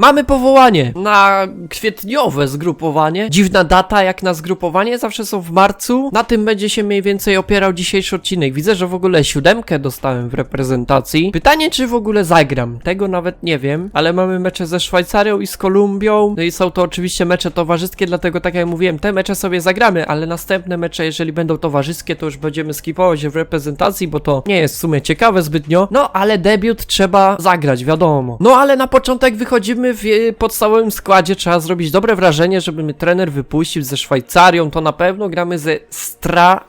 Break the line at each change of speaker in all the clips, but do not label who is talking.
Mamy powołanie na kwietniowe zgrupowanie. Dziwna data jak na zgrupowanie, zawsze są w marcu. Na tym będzie się mniej więcej opierał dzisiejszy odcinek. Widzę, że w ogóle siódemkę dostałem w reprezentacji. Pytanie, czy w ogóle zagram. Tego nawet nie wiem, ale mamy mecze ze Szwajcarią i z Kolumbią. No i są to oczywiście mecze towarzyskie, dlatego tak jak mówiłem, te mecze sobie zagramy, ale następne mecze, jeżeli będą towarzyskie, to już będziemy skipować w reprezentacji, bo to nie jest w sumie ciekawe zbytnio. No, ale debiut trzeba zagrać, wiadomo. No, ale na początek wychodzimy w e, podstawowym składzie, trzeba zrobić dobre wrażenie, żeby mnie trener wypuścił ze Szwajcarią, to na pewno gramy ze Stra...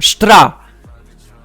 Sztra!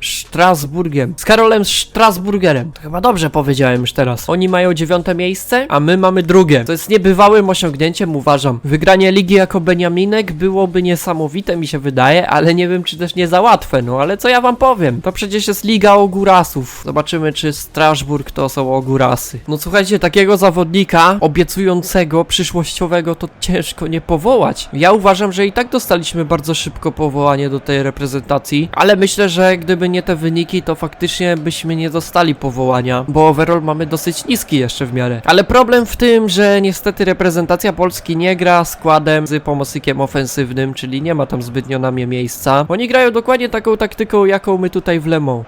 Strasburgiem. Z Karolem Strasburgerem. To chyba dobrze powiedziałem już teraz. Oni mają dziewiąte miejsce, a my mamy drugie. To jest niebywałym osiągnięciem, uważam. Wygranie ligi jako Beniaminek byłoby niesamowite, mi się wydaje, ale nie wiem, czy też nie za łatwe. No ale co ja wam powiem? To przecież jest liga ogórasów. Zobaczymy, czy Strasburg to są ogórasy. No słuchajcie, takiego zawodnika obiecującego, przyszłościowego to ciężko nie powołać. Ja uważam, że i tak dostaliśmy bardzo szybko powołanie do tej reprezentacji, ale myślę, że gdyby nie te wyniki, to faktycznie byśmy nie dostali powołania, bo overall mamy dosyć niski jeszcze w miarę. Ale problem w tym, że niestety reprezentacja Polski nie gra składem z pomocnikiem ofensywnym, czyli nie ma tam zbytnio na mnie miejsca. Oni grają dokładnie taką taktyką, jaką my tutaj w Lemą.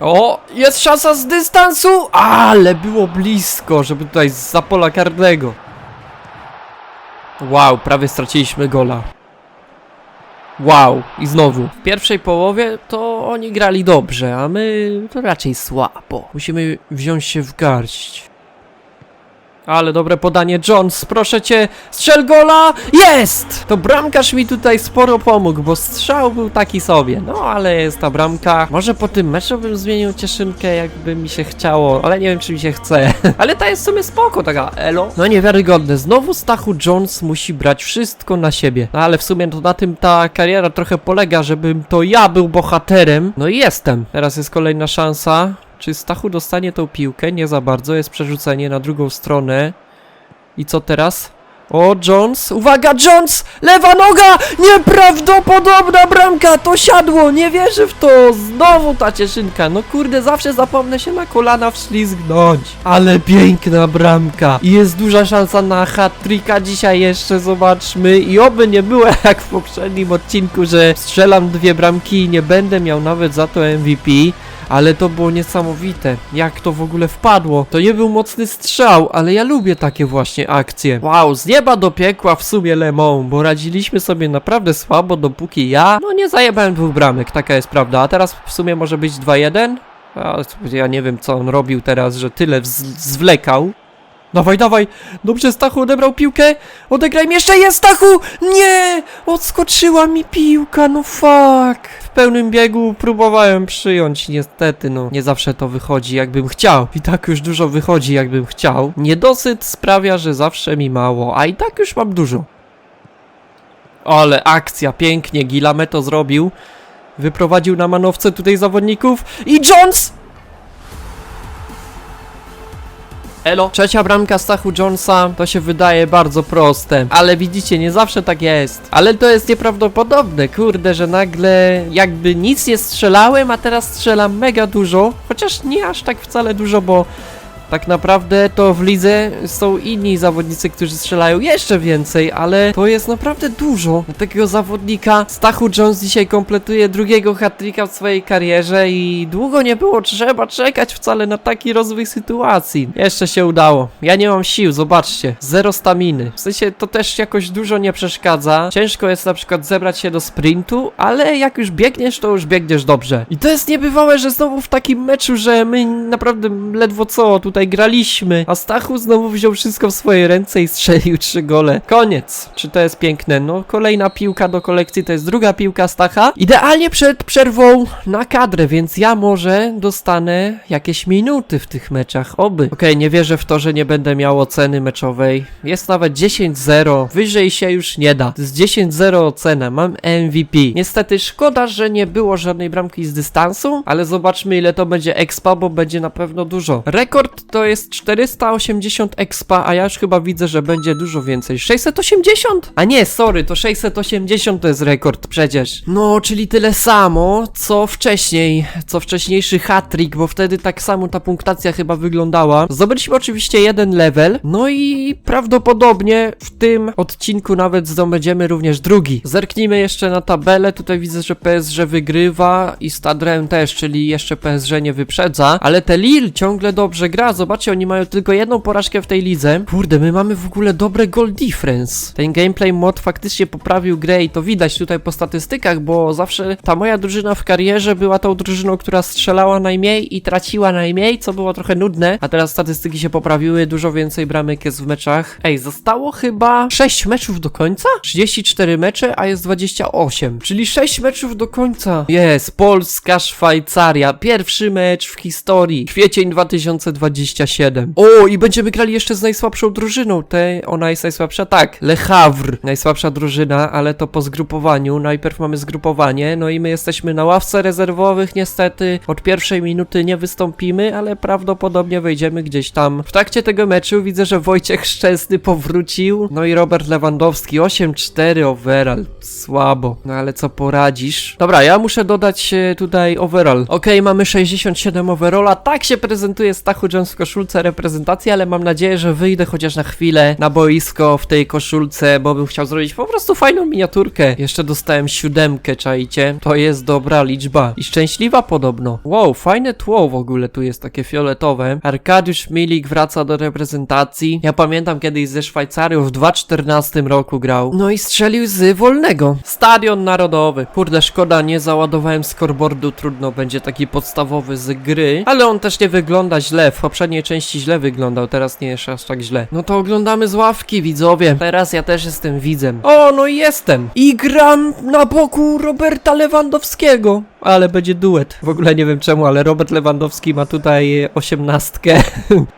O, jest szansa z dystansu, ale było blisko, żeby tutaj za pola karnego. Wow, prawie straciliśmy gola. Wow, i znowu. W pierwszej połowie to oni grali dobrze, a my to raczej słabo. Musimy wziąć się w garść. Ale dobre podanie, Jones, proszę cię, strzel gola! Jest! To bramkarz mi tutaj sporo pomógł, bo strzał był taki sobie. No, ale jest ta bramka. Może po tym meczu bym zmienił cieszynkę, jakby mi się chciało, ale nie wiem, czy mi się chce. ale ta jest w sumie spoko, taka elo. No niewiarygodne, znowu Stachu Jones musi brać wszystko na siebie. No, ale w sumie to na tym ta kariera trochę polega, żebym to ja był bohaterem. No i jestem. Teraz jest kolejna szansa. Czy Stachu dostanie tą piłkę? Nie za bardzo, jest przerzucenie na drugą stronę. I co teraz? O, Jones! Uwaga, Jones! Lewa noga! Nieprawdopodobna bramka! To siadło! Nie wierzę w to! Znowu ta cieszynka! No kurde, zawsze zapomnę się na kolana wślizgnąć. Ale piękna bramka! I jest duża szansa na hat-tricka dzisiaj jeszcze, zobaczmy. I oby nie było jak w poprzednim odcinku, że strzelam dwie bramki i nie będę miał nawet za to MVP. Ale to było niesamowite. Jak to w ogóle wpadło? To nie był mocny strzał, ale ja lubię takie właśnie akcje. Wow, z nieba do piekła w sumie Lemon, bo radziliśmy sobie naprawdę słabo, dopóki ja, no nie zajebałem dwóch bramek, taka jest prawda. A teraz w sumie może być 2-1? A, Ja nie wiem, co on robił teraz, że tyle zwlekał. Dawaj, dawaj! Dobrze, Stachu odebrał piłkę! Odegraj mi jeszcze! Jest, Stachu! Nie! Odskoczyła mi piłka, no fuck! W pełnym biegu próbowałem przyjąć, niestety, no. Nie zawsze to wychodzi, jakbym chciał. I tak już dużo wychodzi, jakbym chciał. Niedosyt sprawia, że zawsze mi mało, a i tak już mam dużo. Ale akcja, pięknie, Gilame to zrobił. Wyprowadził na manowce tutaj zawodników i Jones! Elo. Trzecia bramka Stachu Jonesa to się wydaje bardzo proste, ale widzicie, nie zawsze tak jest. Ale to jest nieprawdopodobne, kurde, że nagle jakby nic nie strzelałem, a teraz strzelam mega dużo, chociaż nie aż tak wcale dużo, bo tak naprawdę to w lidze są inni zawodnicy, którzy strzelają jeszcze więcej, ale to jest naprawdę dużo. Takiego zawodnika Stachu Jones dzisiaj kompletuje drugiego hat-tricka w swojej karierze i długo nie było trzeba czekać wcale na taki rozwój sytuacji. Jeszcze się udało. Ja nie mam sił, zobaczcie. Zero staminy. W sensie to też jakoś dużo nie przeszkadza. Ciężko jest na przykład zebrać się do sprintu, ale jak już biegniesz, to już biegniesz dobrze. I to jest niebywałe, że znowu w takim meczu, że my naprawdę ledwo co tutaj graliśmy, a Stachu znowu wziął wszystko w swoje ręce i strzelił trzy gole. Koniec. Czy to jest piękne? No, kolejna piłka do kolekcji, to jest druga piłka Stacha. Idealnie przed przerwą na kadrę, więc ja może dostanę jakieś minuty w tych meczach, oby. Okej, nie wierzę w to, że nie będę miał oceny meczowej. Jest nawet 10-0, wyżej się już nie da. To jest 10-0 ocena, mam MVP. Niestety szkoda, że nie było żadnej bramki z dystansu, ale zobaczmy ile to będzie expa, bo będzie na pewno dużo. Rekord to jest 480 expa, a ja już chyba widzę, że będzie dużo więcej. 680? A nie, sorry, to 680 to jest rekord przecież. No, czyli tyle samo, co wcześniej, co wcześniejszy hat-trick, bo wtedy tak samo ta punktacja chyba wyglądała. Zdobyliśmy oczywiście jeden level, no i prawdopodobnie w tym odcinku nawet zdobędziemy również drugi. Zerknijmy jeszcze na tabelę, tutaj widzę, że PSG wygrywa i Stadrem też, czyli jeszcze PSG nie wyprzedza, ale te Lille ciągle dobrze gra, zobaczcie, oni mają tylko jedną porażkę w tej lidze. Kurde, my mamy w ogóle dobre goal difference. Ten gameplay mod faktycznie poprawił grę i to widać tutaj po statystykach, bo zawsze ta moja drużyna w karierze była tą drużyną, która strzelała najmniej i traciła najmniej, co było trochę nudne, a teraz statystyki się poprawiły, dużo więcej bramek jest w meczach. Ej, zostało chyba 6 meczów do końca? 34 mecze, a jest 28, czyli 6 meczów do końca. Jest, Polska, Szwajcaria, pierwszy mecz w historii, kwiecień 2027. O, i będziemy grali jeszcze z najsłabszą drużyną, te, ona jest najsłabsza, tak, Le Havre, najsłabsza drużyna, ale to po zgrupowaniu, najpierw mamy zgrupowanie, no i my jesteśmy na ławce rezerwowych, niestety, od pierwszej minuty nie wystąpimy, ale prawdopodobnie wejdziemy gdzieś tam. W trakcie tego meczu widzę, że Wojciech Szczęsny powrócił, no i Robert Lewandowski, 8-4 overall, słabo, no ale co poradzisz? Dobra, ja muszę dodać e, tutaj overall. Okej, mamy 67 overalla, tak się prezentuje Stachu Jones koszulce reprezentacji, ale mam nadzieję, że wyjdę chociaż na chwilę na boisko w tej koszulce, bo bym chciał zrobić po prostu fajną miniaturkę. Jeszcze dostałem siódemkę, czajcie? To jest dobra liczba. I szczęśliwa podobno. Wow, fajne tło w ogóle tu jest takie fioletowe. Arkadiusz Milik wraca do reprezentacji. Ja pamiętam kiedyś ze Szwajcarią w 2014 roku grał. No i strzelił z wolnego. Stadion Narodowy. Kurde, szkoda, nie załadowałem scoreboardu, trudno, będzie taki podstawowy z gry. Ale on też nie wygląda źle. W poprzedniej części źle wyglądał, teraz nie jest aż tak źle. No to oglądamy z ławki, widzowie. Teraz ja też jestem widzem. O, no i jestem. I gram na boku Roberta Lewandowskiego. Ale będzie duet. W ogóle nie wiem czemu, ale Robert Lewandowski ma tutaj osiemnastkę.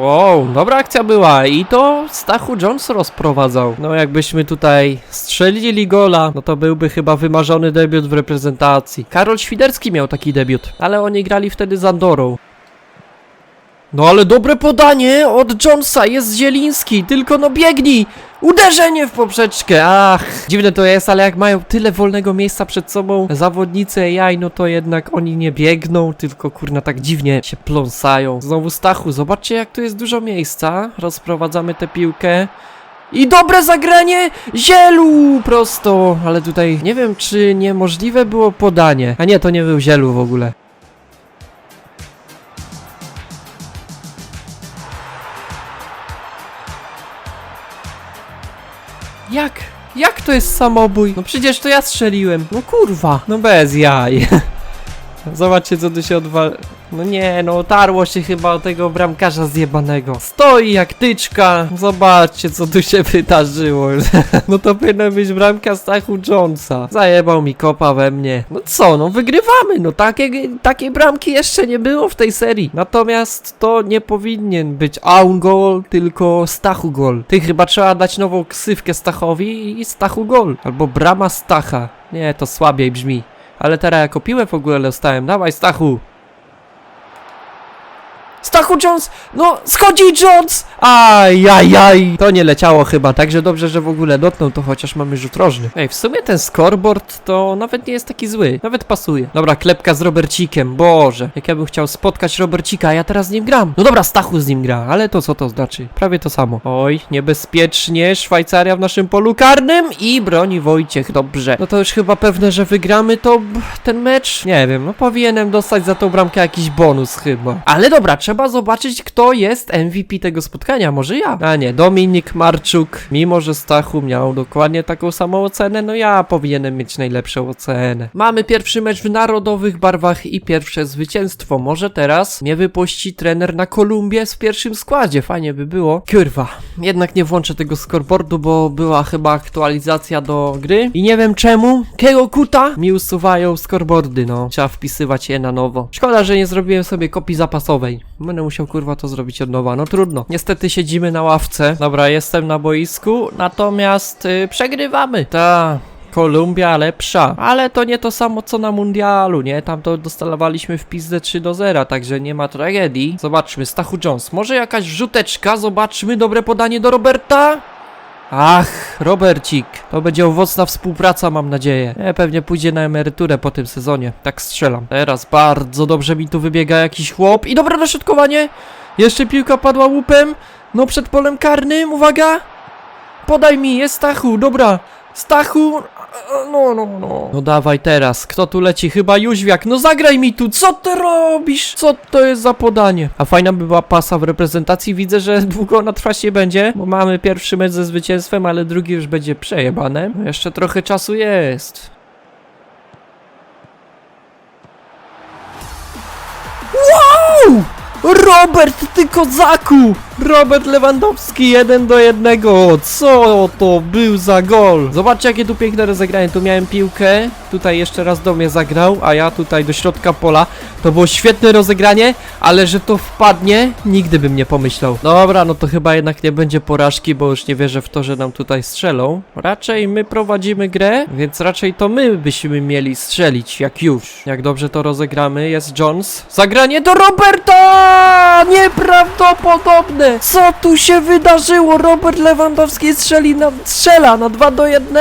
Wow, dobra akcja była i to Stachu Jones rozprowadzał. No jakbyśmy tutaj strzelili gola, no to byłby chyba wymarzony debiut w reprezentacji. Karol Świderski miał taki debiut, ale oni grali wtedy z Andorą. No ale dobre podanie od Jonesa, jest Zieliński, tylko no biegnij! Uderzenie w poprzeczkę, ach! Dziwne to jest, ale jak mają tyle wolnego miejsca przed sobą zawodnicy AI, no to jednak oni nie biegną, tylko kurna tak dziwnie się pląsają. Znowu Stachu, zobaczcie jak tu jest dużo miejsca, rozprowadzamy tę piłkę. I dobre zagranie! Zielu! Prosto! Ale tutaj nie wiem, czy niemożliwe było podanie. A nie, to nie był Zielu w ogóle. Jak? Jak to jest samobój? No przecież to ja strzeliłem. No kurwa. No bez jaj. Zobaczcie co tu się odwal... No nie, no otarło się chyba o tego bramkarza zjebanego. Stoi jak tyczka. Zobaczcie co tu się wydarzyło. no to powinna być bramka Stachu Jonesa. Zajebał mi kopa we mnie. No co, no wygrywamy. No takie, takiej bramki jeszcze nie było w tej serii. Natomiast to nie powinien być Aun Goal, tylko Stachu Gol. Ty chyba trzeba dać nową ksywkę Stachowi i Stachu Gol. Albo brama Stacha. Nie, to słabiej brzmi. Ale teraz jako piłę w ogóle dostałem. Dawaj, Stachu! Stachu Jones! No, schodzi Jones! Ajajaj! To nie leciało chyba, także dobrze, że w ogóle dotknął, to chociaż mamy rzut rożny. Ej, w sumie ten scoreboard to nawet nie jest taki zły. Nawet pasuje. Dobra, klepka z Robercikiem. Boże, jak ja bym chciał spotkać Robercika, ja teraz z nim gram. No dobra, Stachu z nim gra, ale to co to znaczy? Prawie to samo. Oj, niebezpiecznie. Szwajcaria w naszym polu karnym i broni Wojciech. Dobrze. No to już chyba pewne, że wygramy to ten mecz. Nie wiem, no powinienem dostać za tą bramkę jakiś bonus chyba. Ale dobra, trzeba zobaczyć, kto jest MVP tego spotkania. Może ja? A nie, Dominik Marczuk. Mimo, że Stachu miał dokładnie taką samą ocenę, no ja powinienem mieć najlepszą ocenę. Mamy pierwszy mecz w narodowych barwach i pierwsze zwycięstwo. Może teraz mnie wypuści trener na Kolumbię w pierwszym składzie. Fajnie by było. Kurwa, jednak nie włączę tego scoreboardu, bo była chyba aktualizacja do gry i nie wiem czemu. Kego kuta mi usuwają scoreboardy, no. Trzeba wpisywać je na nowo. Szkoda, że nie zrobiłem sobie kopii zapasowej. Będę musiał kurwa to zrobić od nowa. No trudno. Niestety siedzimy na ławce. Dobra, jestem na boisku, natomiast y, przegrywamy. Ta. Kolumbia lepsza. Ale to nie to samo co na mundialu, nie? Tam to dostawaliśmy w pizdę 3 do 0, także nie ma tragedii. Zobaczmy, Stachu Jones. Może jakaś wrzuteczka? Zobaczmy, dobre podanie do Roberta. Ach, Robercik, to będzie owocna współpraca, mam nadzieję. Pewnie pójdzie na emeryturę po tym sezonie. Tak strzelam. Teraz bardzo dobrze mi tu wybiega jakiś chłop. I dobre dośrodkowanie. Jeszcze piłka padła łupem. No przed polem karnym, uwaga. Podaj mi, jest Stachu, dobra. Stachu, no, no, no. No dawaj teraz, kto tu leci? Chyba Jóźwiak. No zagraj mi tu, co ty robisz? Co to jest za podanie? A fajna by była pasa w reprezentacji. Widzę, że długo ona trwać nie będzie, bo mamy pierwszy mecz ze zwycięstwem, ale drugi już będzie przejebane. No jeszcze trochę czasu jest. Wow! Robert, ty kozaku! Robert Lewandowski, jeden do jednego. Co to był za gol? Zobaczcie, jakie tu piękne rozegranie. Tu miałem piłkę, tutaj jeszcze raz do mnie zagrał, a ja tutaj do środka pola. To było świetne rozegranie, ale że to wpadnie, nigdy bym nie pomyślał. Dobra, no to chyba jednak nie będzie porażki, bo już nie wierzę w to, że nam tutaj strzelą. Raczej my prowadzimy grę, więc raczej to my byśmy mieli strzelić, jak już. Jak dobrze to rozegramy, jest Jones. Zagranie do Roberta! Nieprawdopodobne! Co tu się wydarzyło? Robert Lewandowski strzeli na, strzela na 2 do 1.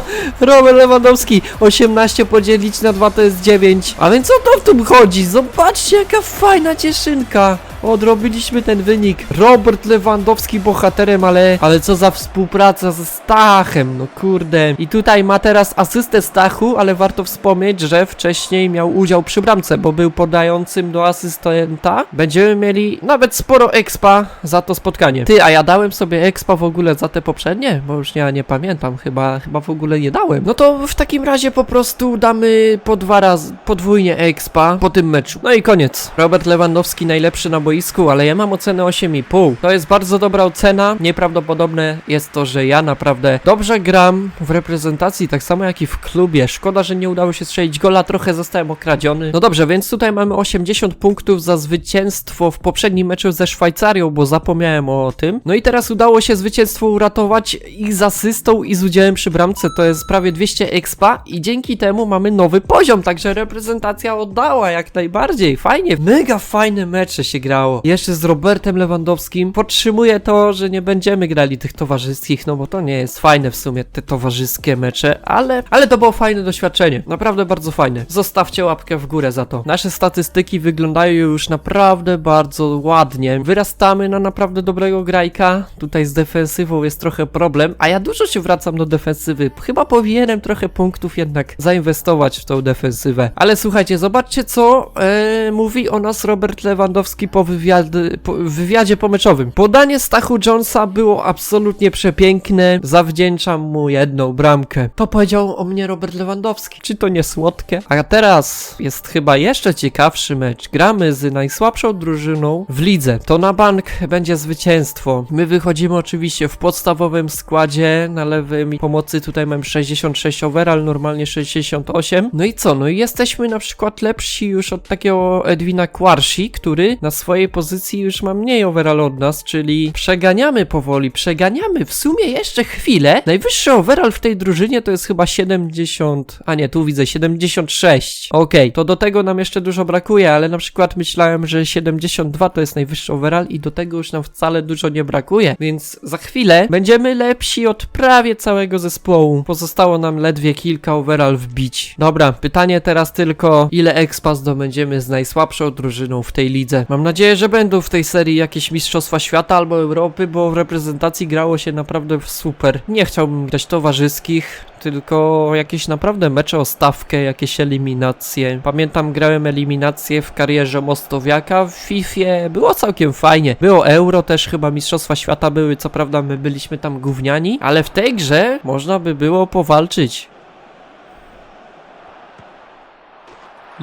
Robert Lewandowski 18 podzielić na 2 to jest 9. A więc o to w tym chodzi? Zobaczcie jaka fajna cieszynka. Odrobiliśmy ten wynik. Robert Lewandowski bohaterem, ale ale co za współpraca ze Stachem, no kurde. I tutaj ma teraz asystę Stachu, ale warto wspomnieć, że wcześniej miał udział przy bramce, bo był podającym do asystenta. Będziemy mieli nawet sporo expa za to spotkanie. Ty, a ja dałem sobie expa w ogóle za te poprzednie? Bo już ja nie pamiętam, chyba, chyba w ogóle nie dałem. No to w takim razie po prostu damy po dwa razy, podwójnie expa po tym meczu. No i koniec. Robert Lewandowski najlepszy na boisku, ale ja mam ocenę 8,5. To jest bardzo dobra ocena. Nieprawdopodobne jest to, że ja naprawdę dobrze gram w reprezentacji, tak samo jak i w klubie. Szkoda, że nie udało się strzelić gola, trochę zostałem okradziony. No dobrze, więc tutaj mamy 80 punktów za zwycięstwo w poprzednim meczu ze Szwajcarią, bo zapomniałem o tym. No i teraz udało się zwycięstwo uratować i z asystą i z udziałem przy bramce. To jest prawie 200 expa i dzięki temu mamy nowy poziom, także reprezentacja oddała jak najbardziej. Fajnie, mega fajne mecze się grało. Jeszcze z Robertem Lewandowskim. Podtrzymuję to, że nie będziemy grali tych towarzyskich, no bo to nie jest fajne w sumie te towarzyskie mecze, ale, ale to było fajne doświadczenie. Naprawdę bardzo fajne. Zostawcie łapkę w górę za to. Nasze statystyki wyglądają już naprawdę bardzo ładnie. Wyrastamy na naprawdę dobrego grajka. Tutaj z defensywą jest trochę problem, a ja dużo się wracam do defensywy. Chyba powinienem trochę punktów jednak zainwestować w tą defensywę. Ale słuchajcie, zobaczcie co e, mówi o nas Robert Lewandowski po, wywiady, po wywiadzie pomeczowym. Podanie Stachu Jonesa było absolutnie przepiękne. Zawdzięczam mu jedną bramkę. To powiedział o mnie Robert Lewandowski. Czy to nie słodkie? A teraz jest chyba jeszcze ciekawszy mecz. Gramy z najsłabszą drużyną w lidze. To na bank będzie zwycięstwo. My wychodzimy oczywiście w podstawowym składzie. Na lewym pomocy tutaj mam 66 overall, normalnie 68. No i co? No i jesteśmy na przykład lepsi już od takiego Edwina Kwarsi, który na swojej pozycji już ma mniej overall od nas, czyli przeganiamy powoli, przeganiamy w sumie jeszcze chwilę. Najwyższy overall w tej drużynie to jest chyba 70, a nie, tu widzę 76. Okej, to do tego nam jeszcze dużo brakuje, ale na przykład myślałem, że 72 to jest najwyższy overall i do tego już nam wcale dużo nie brakuje, więc za chwilę będziemy lepsi od prawie całego zespołu. Pozostało nam ledwie kilka overall wbić. Dobra, pytanie teraz tylko, ile expa zdobędziemy z najsłabszą drużyną w tej lidze. Mam nadzieję, że będą w tej serii jakieś mistrzostwa świata albo Europy, bo w reprezentacji grało się naprawdę super. Nie chciałbym grać towarzyskich, tylko jakieś naprawdę mecze o stawkę, jakieś eliminacje. Pamiętam, grałem eliminacje w karierze Mostowiaka w FIFA, było całkiem fajnie. Było Euro też, chyba Mistrzostwa Świata były, co prawda my byliśmy tam gówniani, ale w tej grze można by było powalczyć.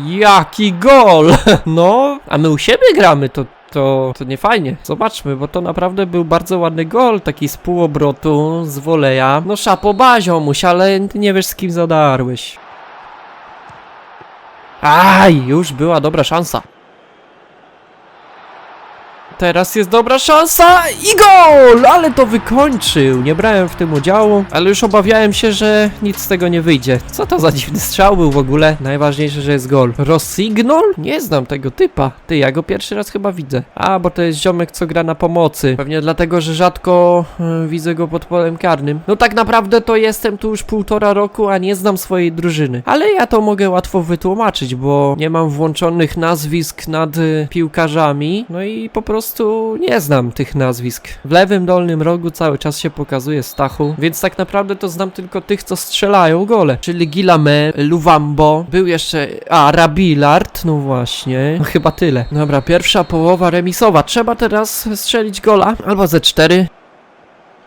Jaki gol! No, a my u siebie gramy, to, to, to nie fajnie. Zobaczmy, bo to naprawdę był bardzo ładny gol, taki z półobrotu, z woleja. No szapo baziomuś, ale nie wiesz z kim zadarłeś. Aj, już była dobra szansa. Teraz jest dobra szansa i gol! Ale to wykończył. Nie brałem w tym udziału, ale już obawiałem się, że nic z tego nie wyjdzie. Co to za dziwny strzał był w ogóle? Najważniejsze, że jest gol. Rosignol? Nie znam tego typa. Ty, ja go pierwszy raz chyba widzę. A, bo to jest ziomek, co gra na pomocy. Pewnie dlatego, że rzadko e, widzę go pod polem karnym. No tak naprawdę to jestem tu już półtora roku, a nie znam swojej drużyny. Ale ja to mogę łatwo wytłumaczyć, bo nie mam włączonych nazwisk nad y, piłkarzami, no i po prostu nie znam tych nazwisk. W lewym dolnym rogu cały czas się pokazuje Stachu, więc tak naprawdę to znam tylko tych, co strzelają gole, czyli Gilame, Luwambo, był jeszcze, a, Rabilard, no właśnie, no chyba tyle. Dobra, pierwsza połowa remisowa, trzeba teraz strzelić gola, albo ze cztery.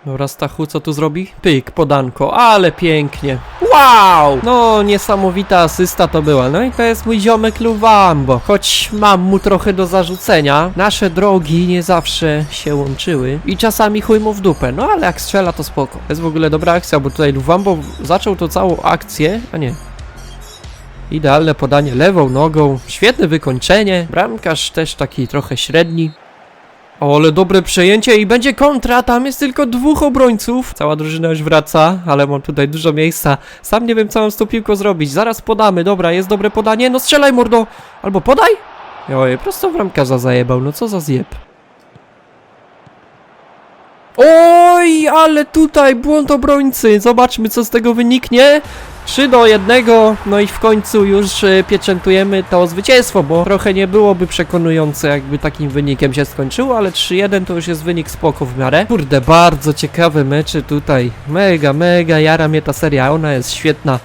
Dobra, Stachu, co tu zrobi? Pyk, podanko, ale pięknie. Wow! No, niesamowita asysta to była. No i to jest mój ziomek Luwambo. Choć mam mu trochę do zarzucenia, nasze drogi nie zawsze się łączyły i czasami chuj mu w dupę. No ale jak strzela, to spoko. To jest w ogóle dobra akcja, bo tutaj Luwambo zaczął tą całą akcję, a nie. Idealne podanie lewą nogą, świetne wykończenie. Bramkarz też taki trochę średni. O, ale dobre przejęcie i będzie kontra, tam jest tylko dwóch obrońców. Cała drużyna już wraca, ale mam tutaj dużo miejsca. Sam nie wiem, co mam z tą piłką zrobić. Zaraz podamy, dobra, jest dobre podanie. No strzelaj, mordo! Albo podaj? Oj, prosto w ramkarza zajebał, no co za zjeb. Oj, ale tutaj błąd obrońcy. Zobaczmy, co z tego wyniknie. 3 do 1, no i w końcu już e, pieczętujemy to zwycięstwo, bo trochę nie byłoby przekonujące, jakby takim wynikiem się skończyło, ale 3-1 to już jest wynik spoko w miarę. Kurde, bardzo ciekawe mecze tutaj. Mega, mega, jara mnie ta seria, ona jest świetna.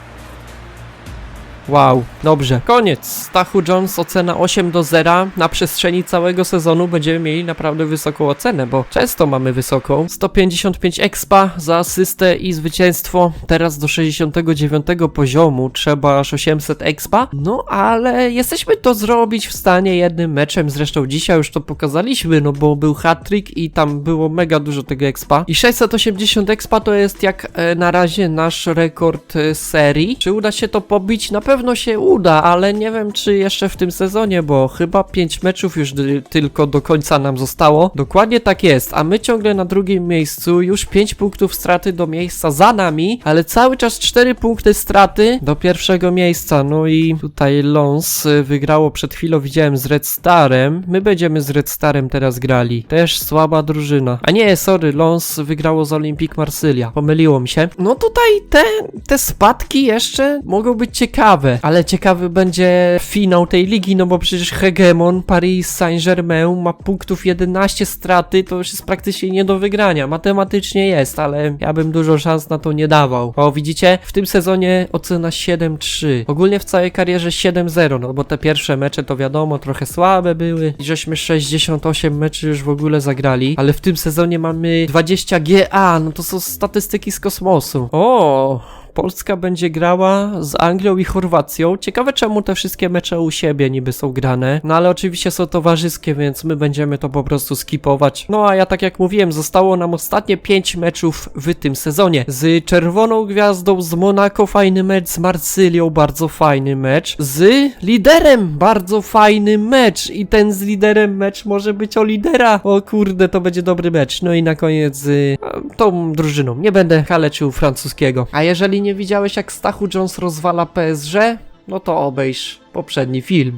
Wow, dobrze. Koniec. Stachu Jones ocena 8 do 0. Na przestrzeni całego sezonu będziemy mieli naprawdę wysoką ocenę, bo często mamy wysoką. 155 expa za asystę i zwycięstwo. Teraz do 69 poziomu trzeba aż 800 expa. No ale jesteśmy to zrobić w stanie jednym meczem. Zresztą dzisiaj już to pokazaliśmy, no bo był hat-trick i tam było mega dużo tego expa. I 680 expa to jest jak e, na razie nasz rekord e, serii. Czy uda się to pobić? Na pewno się uda, ale nie wiem czy jeszcze w tym sezonie, bo chyba 5 meczów już tylko do końca nam zostało. Dokładnie tak jest, a my ciągle na drugim miejscu, już 5 punktów straty do miejsca za nami, ale cały czas 4 punkty straty do pierwszego miejsca. No i tutaj Lons y, wygrało przed chwilą, widziałem z Red Starem. My będziemy z Red Starem teraz grali. Też słaba drużyna. A nie, sorry, Lons wygrało z Olympique Marsylia. Pomyliło mi się. No tutaj te, te spadki jeszcze mogą być ciekawe, ale ciekawy będzie finał tej ligi, no bo przecież Hegemon Paris Saint-Germain ma punktów 11 straty, to już jest praktycznie nie do wygrania. Matematycznie jest, ale ja bym dużo szans na to nie dawał. O, widzicie? W tym sezonie ocena 7-3. Ogólnie w całej karierze 7-0, no bo te pierwsze mecze to wiadomo, trochę słabe były. I żeśmy 68 meczy już w ogóle zagrali, ale w tym sezonie mamy 20 GA, no to są statystyki z kosmosu. O! Polska będzie grała z Anglią i Chorwacją. Ciekawe czemu te wszystkie mecze u siebie niby są grane. No ale oczywiście są towarzyskie, więc my będziemy to po prostu skipować. No a ja tak jak mówiłem, zostało nam ostatnie 5 meczów w tym sezonie. Z Czerwoną Gwiazdą, z Monaco fajny mecz, z Marsylią bardzo fajny mecz, z liderem bardzo fajny mecz i ten z liderem mecz może być o lidera. O kurde, to będzie dobry mecz. No i na koniec z a, tą drużyną. Nie będę kaleczył francuskiego. A jeżeli nie widziałeś jak Stachu Jones rozwala PSG, no to obejrz poprzedni film.